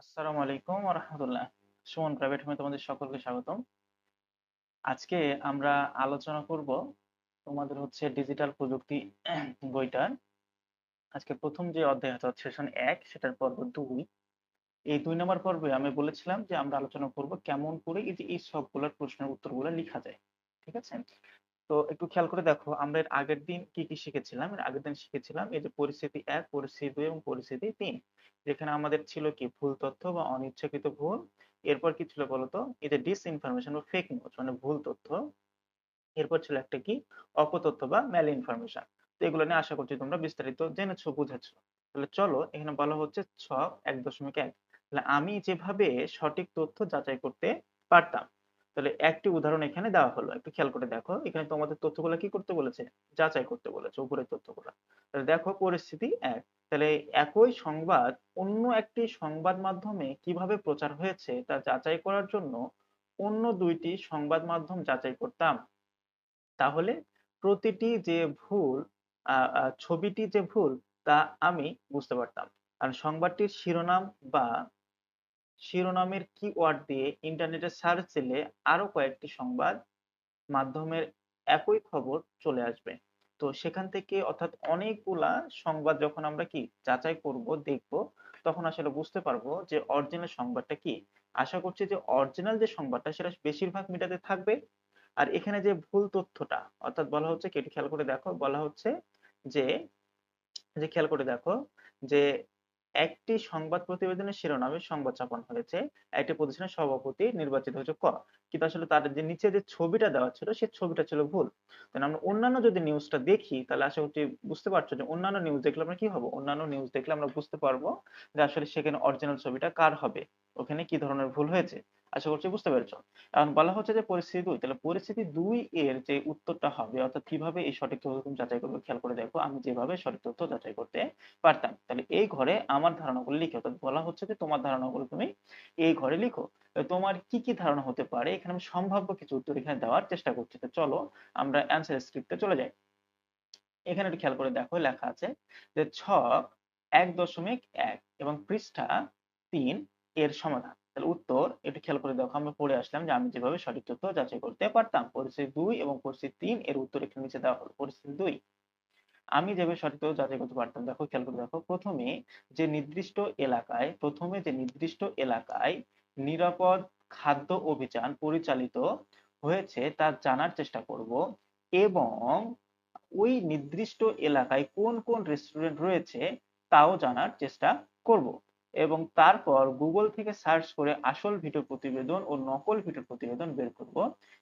আসসালামু আলাইকুম রাহমাতুল্লাহ। সুমন প্রাইভেট হোমে তোমাদের সকলকে স্বাগতম। আজকে আমরা আলোচনা করব তোমাদের হচ্ছে ডিজিটাল প্রযুক্তি বইটার আজকে প্রথম যে অধ্যায় অর্থাৎ সেশন ১ সেটার পর্ব ২। এই ২ নম্বর পর্বে আমি বলেছিলাম যে আমরা আলোচনা করব কেমন করে এই যে এই সবগুলোর প্রশ্নের উত্তরগুলো লিখা যায়। ঠিক আছে? তো একটু খেয়াল করে দেখো আমরা এর আগের দিন কি, কি শিখেছিলাম? এর আগের দিন শিখেছিলাম এই যে পরিস্থিতি এক পরিস্থিতি ২ এবং পরিস্থিতি তিন যেখানে আমাদের ছিল কি ভুল তথ্য বা অনিচ্ছাকৃত ভুল। এরপর কি ছিল বলতো? এই যে ডিসইনফরমেশন বা ফেক নিউজ মানে ভুল তথ্য। এরপর ছিল একটা কি অপতথ্য বা ম্যাল ইনফরমেশন। তো এগুলো নিয়ে আশা করছি তোমরা বিস্তারিত জেনেছো, বুঝেছ। তাহলে চলো এখানে বলা হচ্ছে ছক ১.১ তাহলে আমি যেভাবে সঠিক তথ্য যাচাই করতে পারতাম। তাহলে একটি উদাহরণ এখানে দেওয়া হলো। একটু খেয়াল করে দেখো। এখানে তোমাদের তথ্যগুলা কি করতে বলেছে? যাচাই করতে বলেছে উপরের তথ্যগুলা। তাহলে দেখো পরিস্থিতি এক তাহলে একই সংবাদ অন্য একটি সংবাদ মাধ্যমে কীভাবে প্রচার হয়েছে তা যাচাই করার জন্য অন্য দুইটি সংবাদ মাধ্যম যাচাই করতাম। তাহলে প্রতিটি যে ভুল ছবিটি যে ভুল তা আমি বুঝতে পারতাম। কারণ সংবাদটির শিরোনাম বা শিরোনামের কিওয়ার্ড দিয়ে ইন্টারনেটে সার্চ দিলে আরও কয়েকটি সংবাদ মাধ্যমের একই খবর চলে আসবে। তো সেখান থেকে অর্থাৎ অনেকগুলা সংবাদ যখন আমরা কি যাচাই করব, দেখব তখন আসলে বুঝতে পারব যে অরিজিনাল সংবাদটা কি। আশা করছি যে অরিজিনাল যে সংবাদটা সেটা বেশিরভাগ মিডিয়াতে থাকবে। আর এখানে যে ভুল তথ্যটা অর্থাৎ বলা হচ্ছে কি একটু খেয়াল করে দেখো বলা হচ্ছে যে, যে খেয়াল করে দেখো যে একটি সংবাদ প্রতিবেদনের শিরোনামে সংবাদ ছাপানো হয়েছে। একটি প্রতিষ্ঠানের সভাপতি নির্বাচিত হয়েছে ক। কিন্তু আসলে তার যে নিচে যে ছবিটা দেওয়া ছিল, সে ছবিটা ছিল ভুল। তাহলে আমরা অন্যান্য যদি নিউজটা দেখি, তাহলে আশা করছি বুঝতে পারছ যে অন্যান্য নিউজ দেখলে আমরা কি হব? অন্যান্য নিউজ দেখলে আমরা বুঝতে পারব যে আসলে সেখানে অরিজিনাল ছবিটা কার হবে। ওখানে কি ধরনের ভুল হয়েছে। আশা করছি বুঝতে পেরেছ। এখন বলা হচ্ছে যে পরিস্থিতি ২ তাহলে পরিস্থিতি দুই এর যে উত্তরটা হবে অর্থাৎ কীভাবে এই সঠিক তথ্য তুমি যাচাই করবে খেয়াল করে দেখো আমি যেভাবে সঠিক তথ্য যাচাই করতে পারতাম। তাহলে এই ঘরে আমার ধারণাগুলো লিখো। অর্থাৎ বলা হচ্ছে যে তোমার ধারণাগুলো তুমি এই ঘরে লিখো। তোমার কি, কি ধারণা হতে পারে এখানে আমি সম্ভাব্য কিছু উত্তর এখানে দেওয়ার চেষ্টা করছি। তো চলো আমরা অ্যান্সার স্ক্রিপ্টে চলে যাই। এখানে একটু খেয়াল করে দেখো লেখা আছে যে ছক ১.১ এবং পৃষ্ঠা তিন এর সমাধান। তাহলে উত্তর, একটু খেয়াল করে দেখো আমরা পড়ে আসলাম যে আমি যেভাবে সঠিক তথ্য যাচাই করতে পারতাম। পরিস্থিতি দুই এবং পরিস্থিতি তিন, এর উত্তর এখানে নিচে দেওয়া হলো। পরিস্থিতি দুই, আমি যেভাবে সঠিক যাচাই করতে পারতাম, দেখো, খেয়াল করে দেখো, প্রথমে যে নির্দিষ্ট এলাকায়, প্রথমে যে নির্দিষ্ট এলাকায় নিরাপদ খাদ্য অভিযান পরিচালিত হয়েছে, তা জানার চেষ্টা করব এবং ওই নির্দিষ্ট এলাকায় কোন কোন রেস্টুরেন্ট রয়েছে, তাও জানার চেষ্টা করব এবং তারপর গুগল থেকে সার্চ করে আসল ভিডিও প্রতিবেদন ও নকল ভিডিও প্রতিবেদন বের করব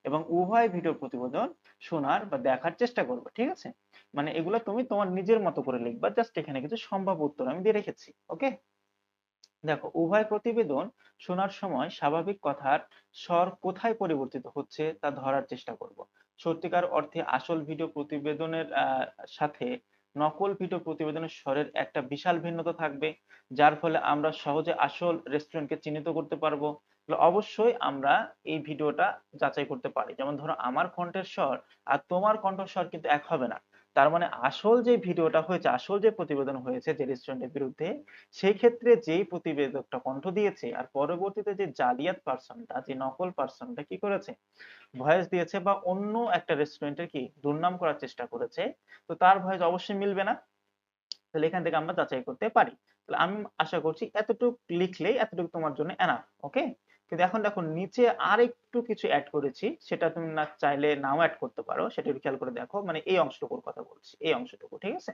এবং উভয় ভিডিও প্রতিবেদন শোনার বা দেখার চেষ্টা করব, ঠিক আছে? মানে এগুলো তুমি তোমার নিজের মতো করে লিখবা জাস্ট এখানে কিছু সম্ভাব্য উত্তর আমি দিয়ে রেখেছি ওকে দেখো, উভয় প্রতিবেদন শোনার সময় স্বাভাবিক কথার স্বর কোথায় পরিবর্তিত হচ্ছে তা ধরার চেষ্টা করব। সত্যিকার অর্থে আসল ভিডিও প্রতিবেদনের সাথে নকল ভিডিও প্রতিবেদনের স্বরের একটা বিশাল ভিন্নতা থাকবে, যার ফলে আমরা সহজে আসল রেস্টুরেন্টকে চিহ্নিত করতে পারব। অবশ্যই আমরা এই ভিডিওটা যাচাই করতে পারি। যেমন ধরো, আমার কণ্ঠের স্বর আর তোমার কণ্ঠস্বর কিন্তু এক হবে না। তার মানে আসল যে ভিডিওটা হয়েছে, আসল যে প্রতিবেদন হয়েছে যে রেস্টুরেন্টের বিরুদ্ধে সেই ক্ষেত্রে যেই প্রতিবেদকটা কণ্ঠ দিয়েছে আর পরবর্তীতে যে জালিয়াত পার্সনটা, যে নকল পার্সনটা কি করেছে, ভয়েস দিয়েছে বা অন্য একটা রেস্টুরেন্টের কি দুর্নাম করার চেষ্টা করেছে, তো তার ভয়েস অবশ্যই মিলবে না। তাহলে এখান থেকে আমরা যাচাই করতে পারি। তাহলে আমি আশা করছি এতটুকু লিখলেই এতটুকু তোমার জন্য এনাফ ওকে কিন্তু এখন দেখো নিচে আর একটু কিছু অ্যাড করেছি, সেটা তুমি না চাইলে নাও অ্যাড করতে পারো, সেটা খেয়াল করে দেখো মানে এই অংশটুকুর কথা বলছি, এই অংশটুকু, ঠিক আছে?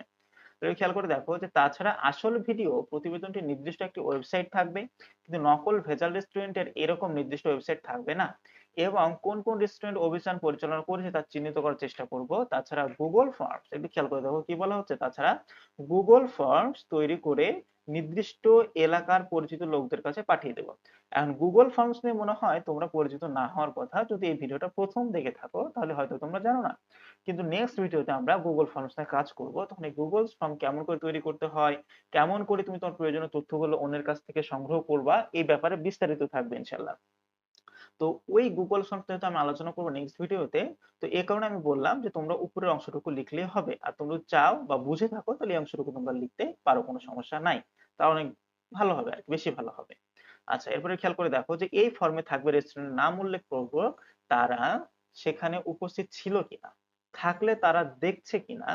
খেয়াল করে দেখো যে তাছাড়া আসল ভিডিও প্রতিবেদনটি নির্দিষ্ট একটি ওয়েবসাইট থাকবে, কিন্তু নকল ভেজাল রেস্টুরেন্টের এরকম নির্দিষ্ট ওয়েবসাইট থাকবে না। এবং কোন কোন রেস্টুরেন্ট অভিযান পরিচালনা করেছে তা চিহ্নিত করার চেষ্টা করব। তাছাড়া গুগল ফর্মস একটু খেয়াল করে দেখো কি বলা হচ্ছে? তাছাড়া গুগল ফর্মস তৈরি করে নির্দিষ্ট এলাকার পরিচিত লোকদের কাছে পাঠিয়ে দেব। এখন গুগল ফর্মস নিয়ে মনে হয় তোমরা পরিচিত না হওয়ার কথা। যদি এই ভিডিওটা প্রথম দেখে থাকো, তাহলে হয়তো তোমরা জানো না। কিন্তু নেক্সট ভিডিওতে আমরা গুগল ফর্মস নিয়ে কাজ করব। তখন এই গুগল ফর্ম কেমন করে তৈরি করতে হয়, কেমন করে তুমি তোমার প্রয়োজনীয় তথ্যগুলো অন্যের কাছ থেকে সংগ্রহ করবা, এই ব্যাপারে বিস্তারিত থাকবে ইনশাল্লাহ তো ওই গুগল ফর্মস নিয়ে আমি আলোচনা করব নেক্সট ভিডিওতে তো। এই কারণে আমি বললাম যে, তোমরা উপরের অংশটুকু লিখলেই হবে। আর তোমরা চাও বা বুঝে থাকো, তাহলে এই অংশটুকু তোমরা লিখতে পারো, কোনো সমস্যা নাই। তা অনেক ভালো হবে আর বেশি ভালো হবে। আচ্ছা এরপরে খেয়াল করে দেখো যে, এই ফর্মে থাকবে রেস্টুরেন্টের নাম উল্লেখ করব, তারা সেখানে উপস্থিত ছিল কিনা? থাকলে তারা দেখছে কিনা?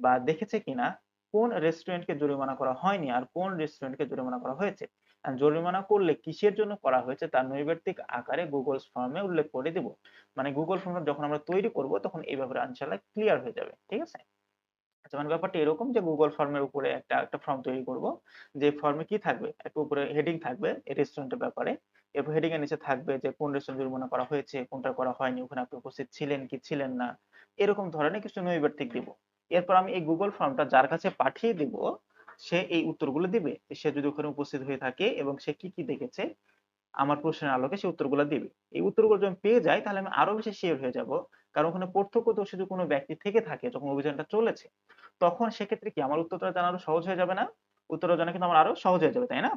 বা দেখেছে কিনা? কোন রেস্টুরেন্টকে জরিমানা করা হয়নি? আর কোন রেস্টুরেন্টকে জরিমানা করা হয়েছে? জরিমানা করলে কিসের জন্য করা হয়েছে তার নৈর্ব্যক্তিক আকারে গুগল ফর্মে উল্লেখ করে দিব। মানে গুগল ফর্ম যখন আমরা তৈরি করব তখন এই ব্যাপারে ইনশাআল্লাহ ক্লিয়ার হয়ে যাবে, ঠিক আছে? আচ্ছা মানে ব্যাপারটা এরকম যে গুগল ফর্মের উপরে একটা একটা ফর্ম তৈরি করব, যে ফর্মে কি থাকবে? একটা উপরে হেডিং থাকবে রেস্টুরেন্টের ব্যাপারে। এরপর হেডিং এর নিচে থাকবে যে কোন রেস্টুরেন্ট জরিমানা করা হয়েছে, কোনটা করা হয়নি, ওখানে আপনি উপস্থিত ছিলেন কি ছিলেন না, এরকম ধরনের কিছু নৈর্ব্যক্তিক দিব। এরপর আমি এই গুগল ফর্মটা যার কাছে পাঠিয়ে দিব সে এই উত্তরগুলো দিবে। সে যদি ওখানে উপস্থিত হয়ে থাকে এবং সে কি কি দেখেছে? আমার প্রশ্নের আলোকে সে উত্তরগুলো দিবে। এই উত্তরগুলো যখন পেয়ে যাই তাহলে আমি আরও বেশি শিওর হয়ে যাব। কারণ ওখানে প্রত্যক্ষদর্শী যদি কোনো ব্যক্তি থেকে থাকে, যখন অভিযানটা চলেছে, তখন সেক্ষেত্রে কি আমার উত্তরটা জানা আরও সহজ হয়ে যাবে না? উত্তরটা জানা কিন্তু আমার আরও সহজ হয়ে যাবে, তাই না?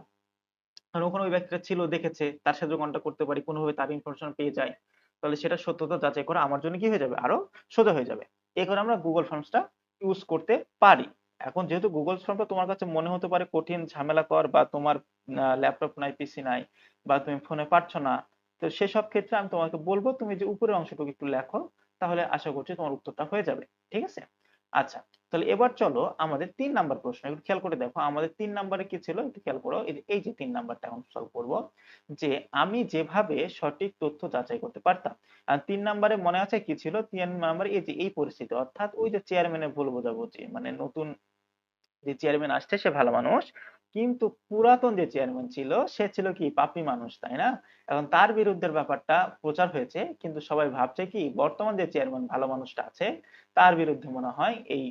কারণ ওখানে ওই ব্যক্তিটা ছিল, দেখেছে, তার সাথে কন্ট্যাক্ট করতে পারি, কোনোভাবে তার ইনফরমেশন পেয়ে যায়। তাহলে সেটা সত্যতা যাচাই করা আমার জন্য কি হয়ে যাবে? আরও সোজা হয়ে যাবে। এই করে আমরা গুগল ফর্মসটা ইউজ করতে পারি। এখন যেহেতু গুগল ফর্মটা তোমার কাছে মনে হতে পারে কঠিন ঝামেলাকর বা তোমার ল্যাপটপ নাই পিসি নাই বা তুমি ফোনে পারছ না, তো সেসব ক্ষেত্রে আমি তোমাকে বলব তুমি যে উপরের অংশটুকু একটু লেখো, তাহলে আশা করছি তোমার উত্তরটা হয়ে যাবে, ঠিক আছে? আচ্ছা তাহলে এবার চলো আমাদের তিন নাম্বার প্রশ্ন, একটু খেয়াল করে দেখো, আমাদের তিন নাম্বারে কি ছিল? একটু খেয়াল করো, এই যে তিন নাম্বারটা এখন সলভ করব, যে আমি যেভাবে সঠিক তথ্য যাচাই করতে পারতাম, আর তিন নাম্বারে মনে আছে কি ছিল? তিন নাম্বারে এই যে, এই পরিস্থিতি, অর্থাৎ ওই যে চেয়ারম্যানের ভুল বোঝাবুঝি মানে নতুন যে চেয়ারম্যান আসছে, সে ভালো মানুষ। কিন্তু পুরাতন যে চেয়ারম্যান ছিল, সে ছিল কি? পাপী মানুষ, তাই না? এখন তার বিরুদ্ধে ব্যাপারটা প্রচার হয়েছে, কিন্তু সবাই ভাবছে কি, বর্তমান যে চেয়ারম্যান ভালো মানুষটা আছে, তার বিরুদ্ধে মনে হয় এই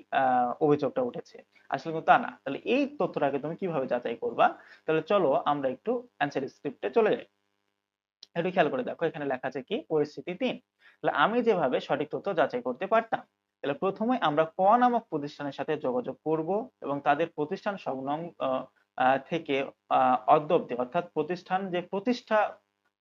অভিযোগটা উঠেছে। আসলে কিন্তু তা না। তাহলে এই তথ্যটাকে তুমি কীভাবে যাচাই করবা? তাহলে চলো আমরা একটু অ্যান্সার স্ক্রিপ্টে চলে যাই। একটু খেয়াল করে দেখো, এখানে লেখা আছে কি? পরিস্থিতি তিন। তাহলে আমি যেভাবে সঠিক তথ্য যাচাই করতে পারতাম তাহলে প্রথমে আমরা ক নামক প্রতিষ্ঠানের সাথে যোগাযোগ করব এবং তাদের প্রতিষ্ঠান সংলগ্ন থেকে অদ্য অব্দি, অর্থাৎ প্রতিষ্ঠান যে প্রতিষ্ঠা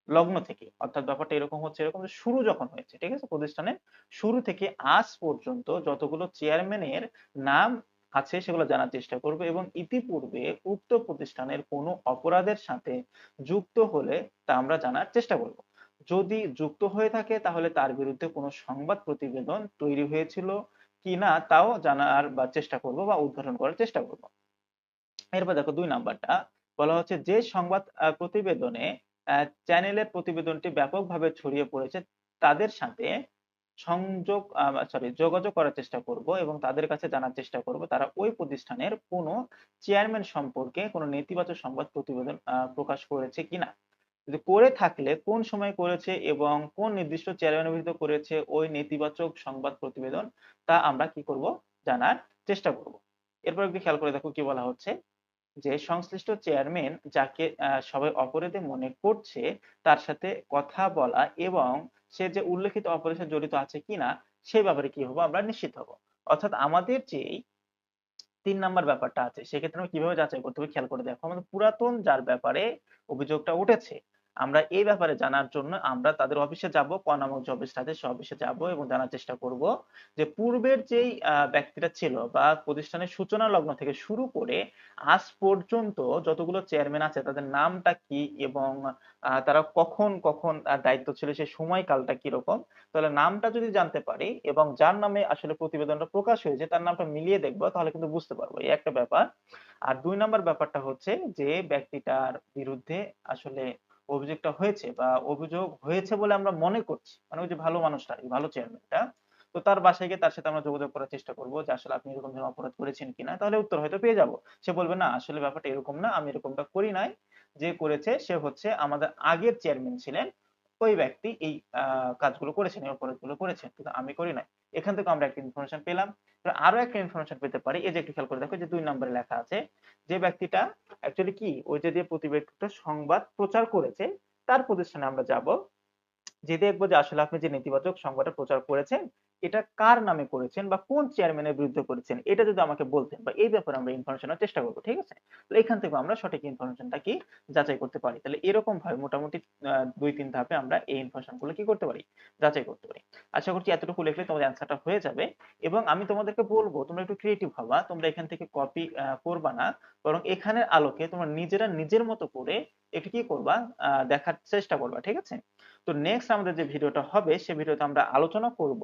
লগ্ন থেকে, অর্থাৎ ব্যাপারটা এরকম হচ্ছে, এরকম যে শুরু যখন হয়েছে, ঠিক আছে? প্রতিষ্ঠানের শুরু থেকে আজ পর্যন্ত যতগুলো চেয়ারম্যানের নাম আছে সেগুলো জানার চেষ্টা করবে এবং ইতিপূর্বে উক্ত প্রতিষ্ঠানের কোনো অপরাধের সাথে যুক্ত হলে তা আমরা জানার চেষ্টা করব। যদি যুক্ত হয়ে থাকে, তাহলে তার বিরুদ্ধে কোনো সংবাদ প্রতিবেদন তৈরি হয়েছিল কিনা তাও জানার বা চেষ্টা করব বা উদ্ঘাটন করার চেষ্টা করব। এরপর দেখো দুই নাম্বারটা, বলা হচ্ছে যে সংবাদ প্রতিবেদনে চ্যানেলের প্রতিবেদনটি ব্যাপকভাবে ছড়িয়ে পড়েছে, তাদের সাথে সংযোগ সরি যোগাযোগ করার চেষ্টা করব এবং তাদের কাছে জানার চেষ্টা করব, তারা ওই প্রতিষ্ঠানের কোনো চেয়ারম্যান সম্পর্কে কোনো নেতিবাচক সংবাদ প্রতিবেদন প্রকাশ করেছে কিনা। যদি করে থাকলে কোন সময় করেছে এবং কোন নির্দিষ্ট চেয়ারম্যানের বিরুদ্ধে করেছে ওই নেতিবাচক সংবাদ প্রতিবেদন, তা আমরা কি করব? জানার চেষ্টা করব। এরপর একটু খেয়াল করে দেখো কি বলা হচ্ছে। যে সংশ্লিষ্ট চেয়ারম্যান যাকে সবাই অপরাধে মনে করছে, তার সাথে কথা বলা এবং সে যে উল্লেখিত অপরাধে জড়িত আছে কিনা সে ব্যাপারে কি হব আমরা নিশ্চিত হব। অর্থাৎ আমাদের যে তিন নাম্বার ব্যাপারটা আছে, সেক্ষেত্রে আমরা কীভাবে যাচাই করতে হবে খেয়াল করে দেখো। আমাদের পুরাতন যার ব্যাপারে অভিযোগটা উঠেছে আমরা এই ব্যাপারে জানার জন্য আমরা তাদের অফিসে যাব, ক নামক যে অফিসটা আছে সে অফিসে যাব এবং জানার চেষ্টা করব যে পূর্বের যেই ব্যক্তিটা ছিল বা প্রতিষ্ঠানের সূচনা লগ্ন থেকে শুরু করে আজ পর্যন্ত যতগুলো চেয়ারম্যান আছে তাদের নামটা কি এবং তারা কখন কখন দায়িত্ব ছিল সেই সময়কালটা কীরকম, তাহলে নামটা যদি জানতে পারি এবং যার নামে আসলে প্রতিবেদনটা প্রকাশ হয়েছে তার নামটা মিলিয়ে দেখব তাহলে কিন্তু বুঝতে পারব, এই একটা ব্যাপার। আর দুই নাম্বার ব্যাপারটা হচ্ছে যে ব্যক্তিটার বিরুদ্ধে আসলে অভিযোগটা হয়েছে বা অভিযোগ হয়েছে বলে আমরা মনে করছি। মানে ওই যে ভালো মানুষটা ভালো চেয়ারম্যানটা তো তার বাসায় গিয়ে তার সাথে আমরা যোগাযোগ করার চেষ্টা করব যে আসলে আপনি এরকম ধরনের অপরাধ করেছেন কিনা, তাহলে উত্তর হয়তো পেয়ে যাব। সে বলবে, না, আসলে ব্যাপারটা এরকম না, আমি এরকমটা করি নাই। যে করেছে, সে হচ্ছে আমাদের আগের চেয়ারম্যান ছিলেন, ওই ব্যক্তি এই কাজগুলো করেছেন, এই অপরাধগুলো করেছেন, কিন্তু আমি করি নাই। এখান থেকে আমরা একটা ইনফরমেশন পেলাম। আরও একটা ইনফরমেশন পেতে পারি। এই যে একটু খেয়াল করে দেখো যে দুই নম্বরে লেখা আছে যে ব্যক্তিটা অ্যাকচুয়ালি কি? ওই যে দিয়ে প্রতিবেদকটা সংবাদ প্রচার করেছে, তার প্রতিষ্ঠানে আমরা যাব। যে দেখব যে আসলে আপনি যে নেতিবাচক সংবাদটা প্রচার করেছেন এটা কার নামে করেছেন বা কোন চেয়ারম্যানের বিরুদ্ধে করেছেন, এটা যদি আমাকে বলতেন বা এই ব্যাপারে আমরা ইনফরমেশনের চেষ্টা করব, ঠিক আছে? তো এখান থেকে আমরা সঠিক ইনফরমেশনটা কি যাচাই করতে পারি? তাহলে এরকম ভাবে মোটামুটি দুই তিন ধাপে আমরা এই ইনফরমেশনগুলো কি করতে পারি? যাচাই করতে পারি। আশা করছি এতটুকু লিখলে তোমাদের অ্যান্সারটা হয়ে যাবে এবং আমি তোমাদেরকে বলব, তোমরা একটু ক্রিয়েটিভ হবা, তোমরা এখান থেকে কপি করবা না, বরং এখানের আলোকে তোমরা নিজেরা নিজের মতো করে একটু কি করবা দেখার চেষ্টা করবা, ঠিক আছে? তো নেক্সট আমাদের যে ভিডিওটা হবে, সে ভিডিওতে আমরা আলোচনা করব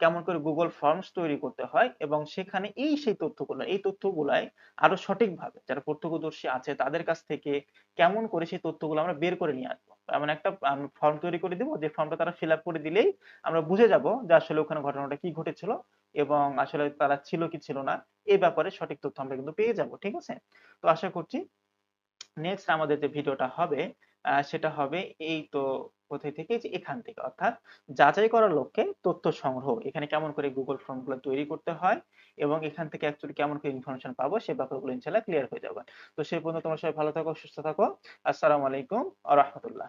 কেমন করে গুগল ফর্মস তৈরি করতে হয় এবং সেখানে এই সেই তথ্যগুলো, এই তথ্যগুলাই আরও সঠিকভাবে যারা প্রত্যক্ষদর্শী আছে তাদের কাছ থেকে কেমন করে সেই তথ্যগুলো আমরা বের করে নিয়ে আসব। এমন একটা ফর্ম তৈরি করে দিব, যে ফর্মটা তারা ফিল করে দিলেই আমরা বুঝে যাব যে আসলে ওখানে ঘটনাটা কি ঘটেছিল এবং আসলে তারা ছিল কি ছিল না এই ব্যাপারে সঠিক তথ্য আমরা কিন্তু পেয়ে যাব, ঠিক আছে? তো আশা করছি নেক্সট আমাদের যে ভিডিওটা হবে সেটা হবে এই তো কোথায় থেকে? যে এখান থেকে। অর্থাৎ যাচাই করার লক্ষ্যে তথ্য সংগ্রহ। এখানে কেমন করে গুগল ফর্মগুলো তৈরি করতে হয় এবং এখান থেকে অ্যাকচুয়ালি কেমন করে ইনফরমেশন পাবো সে ব্যাপারগুলো ইনশাল্লাহ ক্লিয়ার হয়ে যাবে। তো সেই পর্যন্ত তোমার সবাই ভালো থাকো, সুস্থ থাকো। আসসালামু আলাইকুম রহমতুল্লাহ।